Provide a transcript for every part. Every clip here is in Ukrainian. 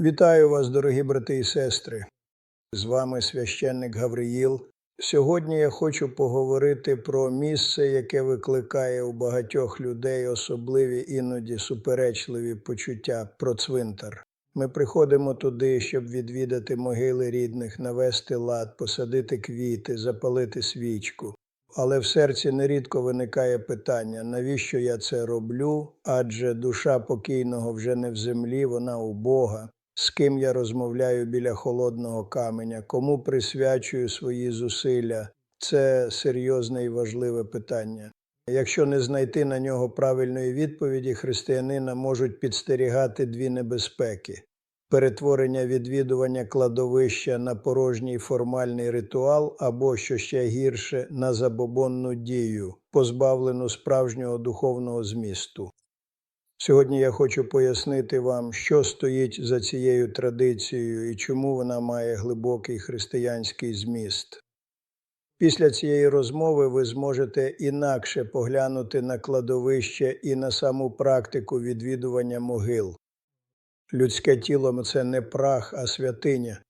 Вітаю вас, дорогі брати і сестри. З вами священник Гавриїл. Сьогодні я хочу поговорити про місце, яке викликає у багатьох людей особливі іноді суперечливі почуття про цвинтар. Ми приходимо туди, щоб відвідати могили рідних, навести лад, посадити квіти, запалити свічку. Але в серці нерідко виникає питання, навіщо я це роблю? Адже душа покійного вже не в землі, вона у Бога. З ким я розмовляю біля холодного каменя, кому присвячую свої зусилля, це серйозне і важливе питання. Якщо не знайти на нього правильної відповіді, християнина можуть підстерігати дві небезпеки: перетворення відвідування кладовища на порожній формальний ритуал, або, що ще гірше, на забобонну дію, позбавлену справжнього духовного змісту. Сьогодні я хочу пояснити вам, що стоїть за цією традицією і чому вона має глибокий християнський зміст. Після цієї розмови ви зможете інакше поглянути на кладовище і на саму практику відвідування могил. Людське тіло це не прах, а святиня.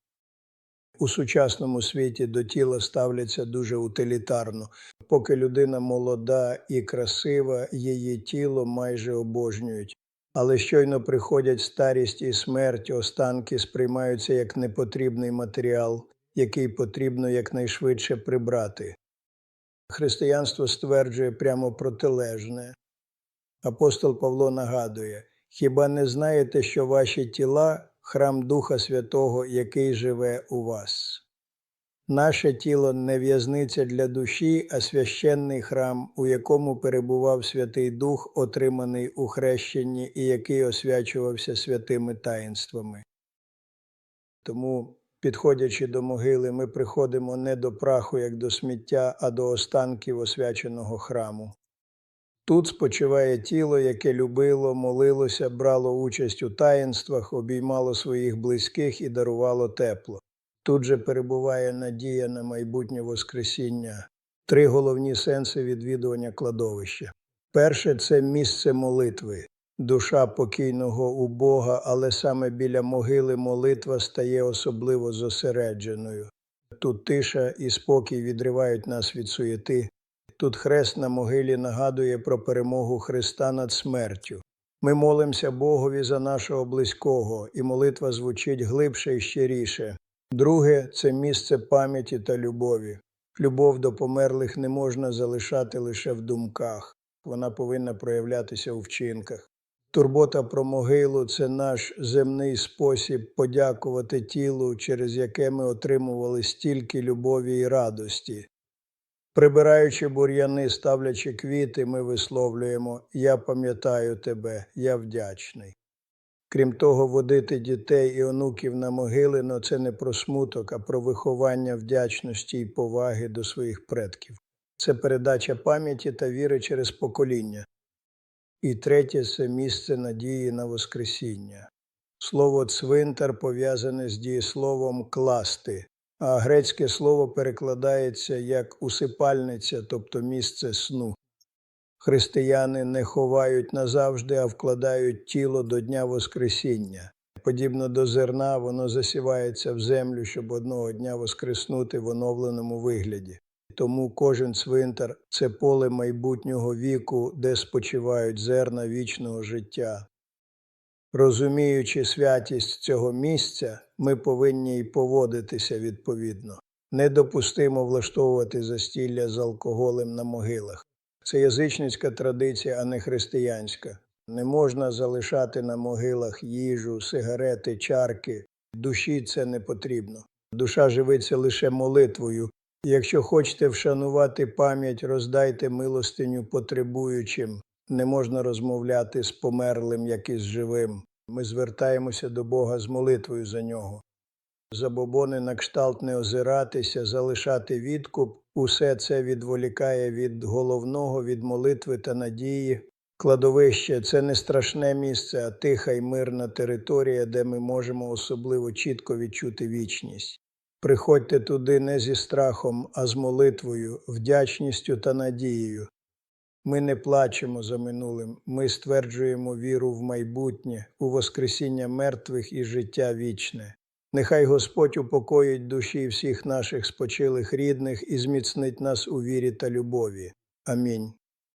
У сучасному світі до тіла ставляться дуже утилітарно. Поки людина молода і красива, її тіло майже обожнюють. Але щойно приходять старість і смерть, останки сприймаються як непотрібний матеріал, який потрібно якнайшвидше прибрати. Християнство стверджує прямо протилежне. Апостол Павло нагадує: хіба не знаєте, що ваші тіла храм Духа Святого, який живе у вас? Наше тіло не в'язниця для душі, а священний храм, у якому перебував Святий Дух, отриманий у хрещенні і який освячувався святими таїнствами. Тому, підходячи до могили, ми приходимо не до праху, як до сміття, а до останків освяченого храму. Тут спочиває тіло, яке любило, молилося, брало участь у таїнствах, обіймало своїх близьких і дарувало тепло. Тут же перебуває надія на майбутнє Воскресіння. Три головні сенси відвідування кладовища. Перше це місце молитви, душа покійного у Бога, але саме біля могили молитва стає особливо зосередженою. Тут тиша і спокій відривають нас від суєти. Тут хрест на могилі нагадує про перемогу Христа над смертю. Ми молимося Богові за нашого близького, і молитва звучить глибше і щиріше. Друге це місце пам'яті та любові. Любов до померлих не можна залишати лише в думках, вона повинна проявлятися у вчинках. Турбота про могилу це наш земний спосіб подякувати тілу, через яке ми отримували стільки любові і радості. Прибираючи бур'яни, ставлячи квіти, ми висловлюємо Я пам'ятаю тебе, я вдячний. Крім того, водити дітей і онуків на могили ну, це не про смуток, а про виховання вдячності і поваги до своїх предків. Це передача пам'яті та віри через покоління. І третє це місце надії на Воскресіння. Слово цвинтар пов'язане з дієсловом класти, а грецьке слово перекладається як усипальниця, тобто місце сну. Християни не ховають назавжди, а вкладають тіло до Дня Воскресіння. Подібно до зерна, воно засівається в землю, щоб одного дня воскреснути в оновленому вигляді. Тому кожен цвинтар це поле майбутнього віку, де спочивають зерна вічного життя. Розуміючи святість цього місця, ми повинні й поводитися відповідно. Недопустимо влаштовувати застілля з алкоголем на могилах. Це язичницька традиція, а не християнська. Не можна залишати на могилах їжу, сигарети, чарки. Душі це не потрібно. Душа живиться лише молитвою. Якщо хочете вшанувати пам'ять, роздайте милостиню потребуючим. Не можна розмовляти з померлим, як і з живим. Ми звертаємося до Бога з молитвою за нього. Забобони на кшталт не озиратися, залишати відкуп, усе це відволікає від головного, від молитви та надії. Кладовище це не страшне місце, а тиха й мирна територія, де ми можемо особливо чітко відчути вічність. Приходьте туди не зі страхом, а з молитвою, вдячністю та надією. Ми не плачемо за минулим, ми стверджуємо віру в майбутнє, у Воскресіння мертвих і життя вічне. Нехай Господь упокоїть душі всіх наших спочилих рідних і зміцнить нас у вірі та любові. Амінь.